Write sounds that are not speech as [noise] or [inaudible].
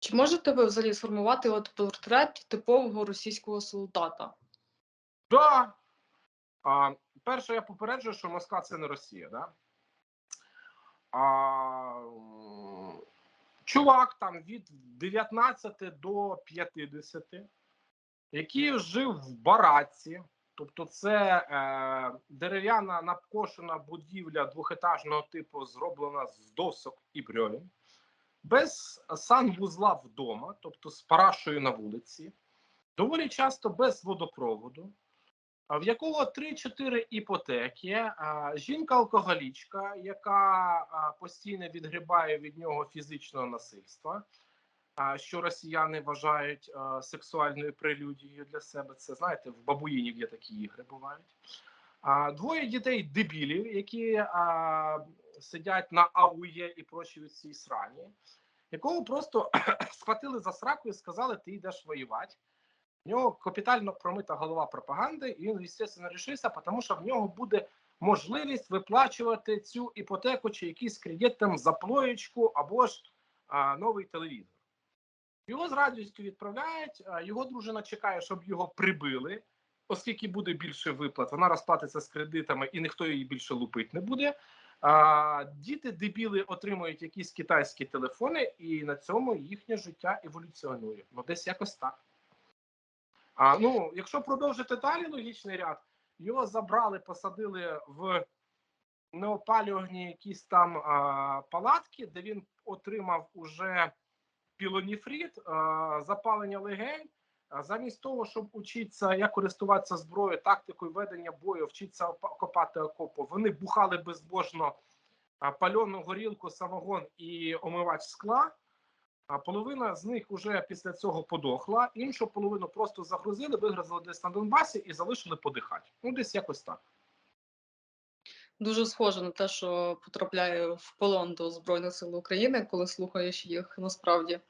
Чи можете ви взагалі сформувати от портрет типового російського солдата? Да. А, перше, я попереджую, що Москва це не Росія, да? А, чувак там від 19 до 50, який жив в бараці, тобто це е, дерев'яна напкошена будівля двохетажного типу, зроблена з досок і брьовін, без санвузла вдома, тобто з парашою на вулиці, доволі часто без водопроводу в якого 3-4 іпотеки, жінка-алкоголічка, яка постійно відгрібає від нього фізичного насильства, що росіяни вважають сексуальною прелюдією для себе. Це знаєте, в бабуїнів є такі ігри бувають. Двоє дітей дебілів, які сидять на АУЄ і прочі від цій срані, якого просто [clears throat] схватили за сраку і сказали, ти йдеш воювати. В нього капітально промита голова пропаганди, і він, звісно, рішився, тому що в нього буде можливість виплачувати цю іпотеку чи якийсь кредит там за плоєчку або ж а, новий телевізор. Його з радістю відправляють. Його дружина чекає, щоб його прибили, оскільки буде більше виплат. Вона розплатиться з кредитами і ніхто її більше лупить не буде. А, Діти дебіли отримують якісь китайські телефони, і на цьому їхнє життя еволюціонує. Ну, десь якось так. А ну, якщо продовжити далі логічний ряд, його забрали, посадили в неопалювані якісь там а, палатки, де він отримав уже пілоніфрід, а, запалення легень. Замість того, щоб учитися, як користуватися зброєю, тактикою ведення бою, вчитися копати окопу, вони бухали безбожно пальону горілку, самогон і омивач скла. А половина з них вже після цього подохла, іншу половину просто загрузили, вигрузили десь на Донбасі і залишили подихати. Ну, десь якось так. Дуже схоже на те, що потрапляє в полон до Збройних сил України, коли слухаєш їх насправді.